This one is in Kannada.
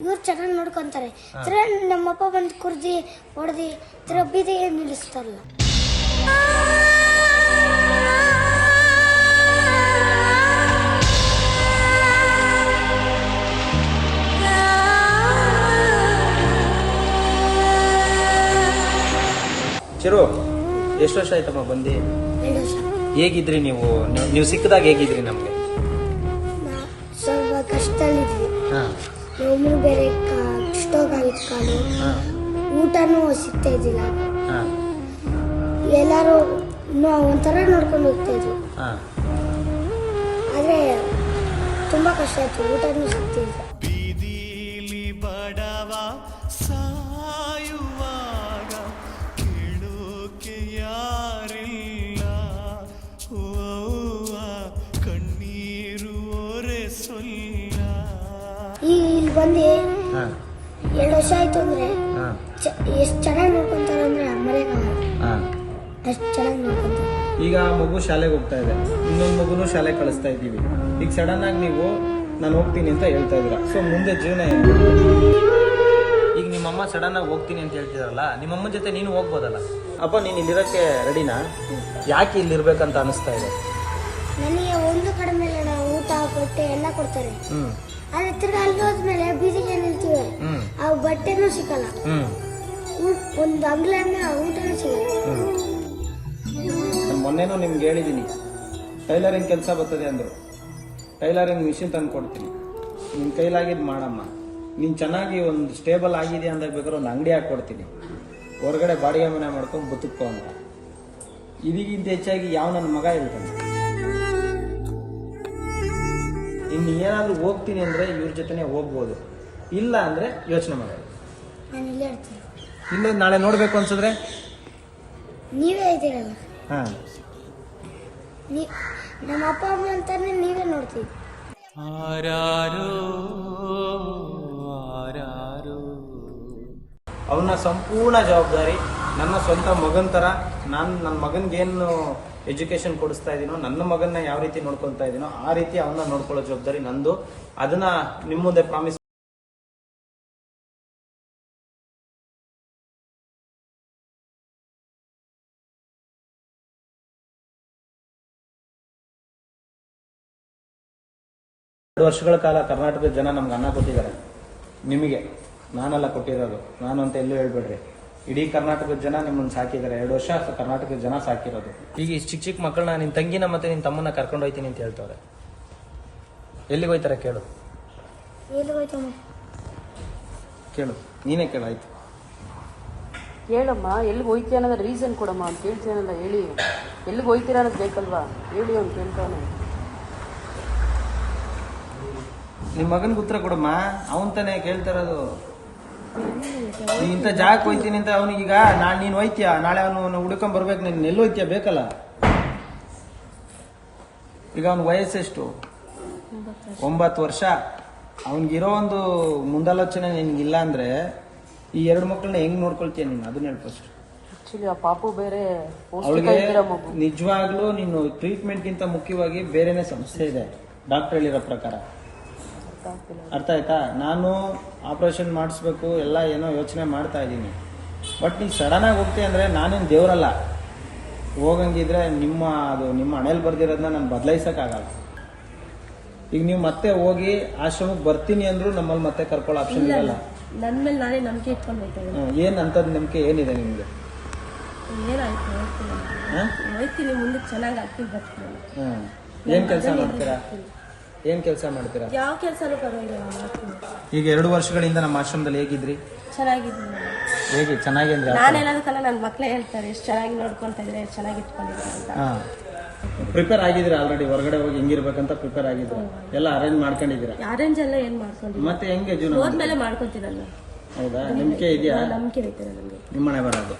ಇವ್ರು ಚೆನ್ನಾಗಿ ನೋಡ್ಕೊಂತಾರೆ. ನಮ್ಮಪ್ಪ ಬಂದು ಕುರ್ದಿ ಹೊಡೆದಿ ತಿರ್ಗಾ ಏನು ನಿಲ್ಲಿಸ್ತಾರಲ್ಲ. ಚಿರು ಎಷ್ಟು ವರ್ಷ ಆಯ್ತಮ್ಮ ಬಂದು? ಹೇಗಿದ್ರಿ ನೀವು- ನೀವು ಸಿಕ್ಕದಾಗ ಹೇಗಿದ್ರಿ ನಮಗೆ? ನಮ್ಮನ್ನು ಬೇರೆ ಹಾಂ. ಊಟನೂ ಸಿಗ್ತಾ ಇದ್ದಿಲ್ಲ. ಎಲ್ಲರೂ ಒಂಥರ ನೋಡ್ಕೊಂಡು ಹೋಗ್ತಾ ಇದ್ರು. ಹಾಂ. ಆದರೆ ತುಂಬ ಕಷ್ಟ ಆಯ್ತು ಊಟನೂ ಸಿಗ್ತಿಲ್ಲ ಬೀದಿಲಿ ಬಡವ ಬಂದು ಹಾಂ. ಎರಡು ವರ್ಷ ಆಯ್ತು ಅಂದ್ರೆ ಎಷ್ಟು ಚೆನ್ನಾಗಿ ನೋಡ್ಕೊಂತಾರೆ ಅಂದ್ರೆ ಹಾಂ. ಅಷ್ಟು ಚೆನ್ನಾಗಿ ನೋಡ್ಕೊಂತಾರೆ. ಈಗ ಆ ಮಗು ಶಾಲೆಗೆ ಹೋಗ್ತಾ ಇದೆ. ಇನ್ನೊಂದು ಮಗುನು ಶಾಲೆ ಕಳಿಸ್ತಾ ಇದ್ದೀವಿ. ಈಗ ಸಡನ್ ಆಗಿ ನೀವು ನಾನು ಹೋಗ್ತೀನಿ ಅಂತ ಹೇಳ್ತಾ ಇದ್ದೀರಾ. ಸೊ ಮುಂದೆ ಜೀವನ ಏನು ಈಗ ನಿಮ್ಮಮ್ಮ ಸಡನ್ ಆಗಿ ಹೋಗ್ತೀನಿ ಅಂತ ಹೇಳ್ತಿದ್ರಲ್ಲ ನಿಮ್ಮಮ್ಮನ ಜೊತೆ ನೀನು ಹೋಗ್ಬೋದಲ್ಲ? ಅಪ್ಪ ನೀನು ಇಲ್ಲಿರೋಕ್ಕೆ ರೆಡಿನಾ? ಯಾಕೆ ಇಲ್ಲಿರ್ಬೇಕಂತ ಅನಿಸ್ತಾ ಇದೆ? ನನಗೆ ಒಂದು ಕಡೆ ಮೇಲೆ ಊಟ ಬಟ್ಟೆ ಎಲ್ಲ ಕೊಡ್ತಾರೆ. ಆದರೆ ತಿರ್ಗಾ ಅಲ್ಲಿ ಹೋದ್ಮೇಲೆ ಬೀದಿಗೆ ನಿಲ್ತೀವಿ. ಆ ಬಟ್ಟೆನೂ ಹ್ಮ್. ಒಂದು ಅಂಗ್ಲನ್ನ ಊಟನೂ ಸಿಗಲ್ಲ. ನಾನು ಮೊನ್ನೆನೂ ನಿಮ್ಗೆ ಹೇಳಿದ್ದೀನಿ ಟೈಲರಿಂಗ್ ಕೆಲಸ ಬರ್ತದೆ ಅಂದರು. ಟೈಲರಿಂಗ್ ಮಿಷಿನ್ ತಂದು ಕೊಡ್ತೀನಿ. ನಿನ್ನ ಕೈಲಾಗಿದ್ದು ಮಾಡಮ್ಮ. ನೀನು ಚೆನ್ನಾಗಿ ಒಂದು ಸ್ಟೇಬಲ್ ಆಗಿದೆ ಅಂದಾಗ ಬೇಕಾದ್ರೆ ಒಂದು ಅಂಗಡಿ ಹಾಕ್ಕೊಡ್ತೀನಿ ಹೊರಗಡೆ ಬಾಡಿಗೆ ಮನೆ ಮಾಡ್ಕೊಂಡು ಬದುಕೋ ಅಂತ. ಇದಿಗಿಂತ ಹೆಚ್ಚಾಗಿ ಯಾವ ನನ್ನ ಮಗ ಹೇಳ್ತಾನೆ ಇನ್ನು ಏನಾದರೂ ಹೋಗ್ತೀನಿ ಅಂದರೆ ಇವ್ರ ಜೊತೆನೇ ಹೋಗ್ಬೋದು. ಇಲ್ಲ ಅಂದರೆ ಯೋಚನೆ ಮಾಡೋದು ನಾನು ಇಲ್ಲೇ ನಾಳೆ ನೋಡಬೇಕು ಅನ್ಸಿದ್ರೆ? ನೀವೇ ಇದ್ದೀರಲ್ಲ? ಹಾಂ. ನೀ ನಮ್ಮ ಅಪ್ಪ ಅಮ್ಮ ಅಂತಾನೆ ನೀವೇ ನೋಡ್ತೀವಿ ಆರಾರೋ ಆರಾರೋ. ಅವನ ಸಂಪೂರ್ಣ ಜವಾಬ್ದಾರಿ ನನ್ನ ಸ್ವಂತ ಮಗನ ಥರ ನಾನು ನನ್ನ ಮಗನಿಗೇನು ಎಜುಕೇಶನ್ ಕೊಡಿಸ್ತಾ ಇದ್ದೀನೋ ನನ್ನ ಮಗನ್ನ ಯಾವ ರೀತಿ ನೋಡ್ಕೊತಾ ಇದ್ದೀನೋ ಆ ರೀತಿ ಅವನ್ನ ನೋಡ್ಕೊಳ್ಳೋ ಜವಾಬ್ದಾರಿ ನಂದು. ಅದನ್ನ ನಿಮ್ಮ ಮುಂದೆ ಪ್ರಾಮಿಸ್ ವರ್ಷಗಳ ಕಾಲ ಕರ್ನಾಟಕದ ಜನ ನಮ್ಗೆ ಅನ್ನ ಕೊಟ್ಟಿದ್ದಾರೆ. ನಿಮಗೆ. ನಾನೆಲ್ಲ ಕೊಟ್ಟಿರೋದು. ನಾನು ಅಂತ ಎಲ್ಲೂ ಹೇಳ್ಬೇಡ್ರಿ. ಇಡೀ ಕರ್ನಾಟಕದ ಜನ ನಿಮ್ಮನ್ನ ಸಾಕಿದ್ದಾರೆ. ಎರಡು ವರ್ಷ ಕರ್ನಾಟಕದ ಜನ ಸಾಕಿರೋದು. ಈಗ ಚಿಕ್ಕ ಚಿಕ್ಕ ಮಕ್ಕಳನ್ನ ನಿನ್ನ ತಂಗಿನ ಮತ್ತೆ ನಿನ್ನ ತಮ್ಮನ್ನ ಕರ್ಕೊಂಡು ಹೋಯ್ತೀನಿ ಅಂತ ಹೇಳ್ತವ್ರೆ. ಎಲ್ಲಿಗೆ ಹೋಯ್ತಾರೆ ಕೇಳು. ಎಲ್ಲಿ ಹೋಯ್ತಮ್ಮ ಕೇಳು. ನೀನೇ ಕೇಳು ಆಯ್ತು. ಹೇಳಮ್ಮ ಎಲ್ಲಿಗೆ ಹೋಯ್ತೀಯ ಅನ್ನೋದು ರೀಸನ್ ಕೊಡಮ್ಮ ಅಂತ ಕೇಳ್ತೀನಲ್ಲ ಹೇಳಿ. ಎಲ್ಲಿಗೆ ಹೋಯ್ತೀರಾ ಅನ್ನೋದು ಬೇಕಲ್ವಾ? ಹೇಳಿ ಅವ್ನು ಕೇಳ್ತಾನೆ. ನಿಮ್ಮ ಮಗನಿಗೆ ಉತ್ತರ ಕೊಡಮ್ಮ. ಅವನ್ ತಾನೇ ಕೇಳ್ತಾ ಇರೋದು. ನೀ ಇಂಥ ಜಾಗಕ್ಕೆ ಹೋಯ್ತೀನಿ ಅಂತ ಅವನಿಗೀಗ ನಾಳೆ ನೀನು ಹೋಯ್ತೀಯ? ನಾಳೆ ಅವನು ಹುಡ್ಕೊಂಡ್ ಬರ್ಬೇಕು ನೀನು ಎಲ್ಲಿ ಹೋಯ್ತೀಯ? ಬೇಕಲ್ಲ? ಈಗ ಅವನ ವಯಸ್ಸೆಷ್ಟು? ಒಂಬತ್ತು ವರ್ಷ. ಅವನಿಗಿರೋ ಒಂದು ಮುಂದಾಲೋಚನೆ ನಿನ್ಗಿಲ್ಲ ಅಂದ್ರೆ ಈ ಎರಡು ಮಕ್ಕಳನ್ನ ಹೆಂಗ್ ನೋಡ್ಕೊಳ್ತೀಯ ನೀನು? ಅದನ್ನ ಹೇಳಿ ಫಸ್ಟ್ ಆಕ್ಚುಲಿ ಆ ಪಾಪು ಬೇರೆ ಪೌಷ್ಟಿಕ ಅವಳಿಗೆ ನಿಜವಾಗ್ಲೂ ನೀನು ಟ್ರೀಟ್ಮೆಂಟ್ಗಿಂತ ಮುಖ್ಯವಾಗಿ ಬೇರೆನೇ ಸಮಸ್ಯೆ ಇದೆ. ಡಾಕ್ಟರ್ ಹೇಳಿರೋ ಪ್ರಕಾರ. ಅರ್ಥ ಆಯ್ತಾ? ನಾನು ಆಪರೇಷನ್ ಮಾಡಿಸ್ಬೇಕು ಎಲ್ಲ ಏನೋ ಯೋಚನೆ ಮಾಡ್ತಾ ಇದ್ದೀನಿ. ಬಟ್ ಸಡನ್ ಆಗಿ ಹೋಗ್ತೀನಿ ಅಂದರೆ ನಾನೇನು ದೇವರಲ್ಲ. ಹೋಗಂಗಿದ್ರೆ ನಿಮ್ಮ ಅದು ನಿಮ್ಮ ಹಣೆಯಲ್ಲಿ ಬರ್ದಿರೋದನ್ನ ನಾನು ಬದಲಾಯಿಸೋಕ್ಕಾಗಲ್ಲ. ಈಗ ನೀವು ಮತ್ತೆ ಹೋಗಿ ಆಶ್ರಮಕ್ಕೆ ಬರ್ತೀನಿ ಅಂದ್ರೂ ನಮ್ಮಲ್ಲಿ ಮತ್ತೆ ಕರ್ಕೊಳ್ಳೋ ಆಪ್ಷನ್ ಇರಲ್ಲ. ನನ್ನ ಮೇಲೆ ನಾನೇ ನಂಬಿಕೆ ಇಟ್ಕೊಂಡು ಏನು ಇದ್ದೀನಿ ಹ್ಮ್, ಏನ್ ಅಂತದ್ ನಂಬಿಕೆ ಏನಿದೆ ನಿಮಗೆ? ಏನಾಯ್ತು ಹೋಗ್ತೀನಿ ಹ? ಮುಂದಕ್ಕೆ ಚೆನ್ನಾಗಿ ಆಗ್ತೀನಿ ಬರ್ತೀನಿ. ಏನ್ ಕೆಲಸ ಮಾಡ್ತೀರಾ? ಏನ್ ಕೆಲಸ ಮಾಡ್ತೀರಾ? ಯಾವ ಕೆಲಸನೂ ಪರವಾಗಿಲ್ಲ ಮಾಡ್ತೀನಿ. ಈಗ ಎರಡು ವರ್ಷಗಳಿಂದ ನಮ್ಮ ಆಶ್ರಮದಲ್ಲಿ ಹೇಗಿದ್ರಿ? ಚೆನ್ನಾಗಿದ್ದೀನಿ. ನಾನು. ಹೇಗೆ? ಚೆನ್ನಾಗಿ ಅಂದ್ರೆ ನಾನು ಹೇಳೋದಕ್ಕಲ್ಲ ನನ್ನ ಮಕ್ಕಳೇ ಹೇಳ್ತಾರೆ ಎಷ್ಟು ಚೆನ್ನಾಗಿ ನೋಡ್ಕೊಂತ ಇದ್ರೆ ಎಷ್ಟು ಚೆನ್ನಾಗಿ ಇಟ್ಕೊಂಡಿದ್ದಾರೆ ಅಂತ. ಹಾ. ಪ್ರಿಪೇರ್ ಆಗಿದ್ದೀರಾ ಆಲ್ರೆಡಿ ಹೊರಗಡೆ ಹೋಗಿ ಹೆಂಗಿರ್ಬೇಕಂತ ಪ್ರಿಪೇರ್ ಆಗಿದ್ರು ಎಲ್ಲ ಅರೇಂಜ್ ಮಾಡ್ಕೊಂಡಿದ್ದೀರಾ? ಅರೇಂಜ್ ಎಲ್ಲ ಏನ್ ಮಾಡ್ಕೊಂಡಿದ್ದೀನಿ ಮತ್ತೆ ಹೆಂಗೆ ಜೀವನ ಹೋದ್ಮೇಲೆ ಮಾಡ್ಕೊತೀನಲ್ಲ ಹೌದಾ? ನಂಬಿಕೆ ಇದೆಯಾ? ನಂಬಿಕೆ ಐತೆ ನನಗೆ ನಿಮ್ಮನೆ ಬರೋದು.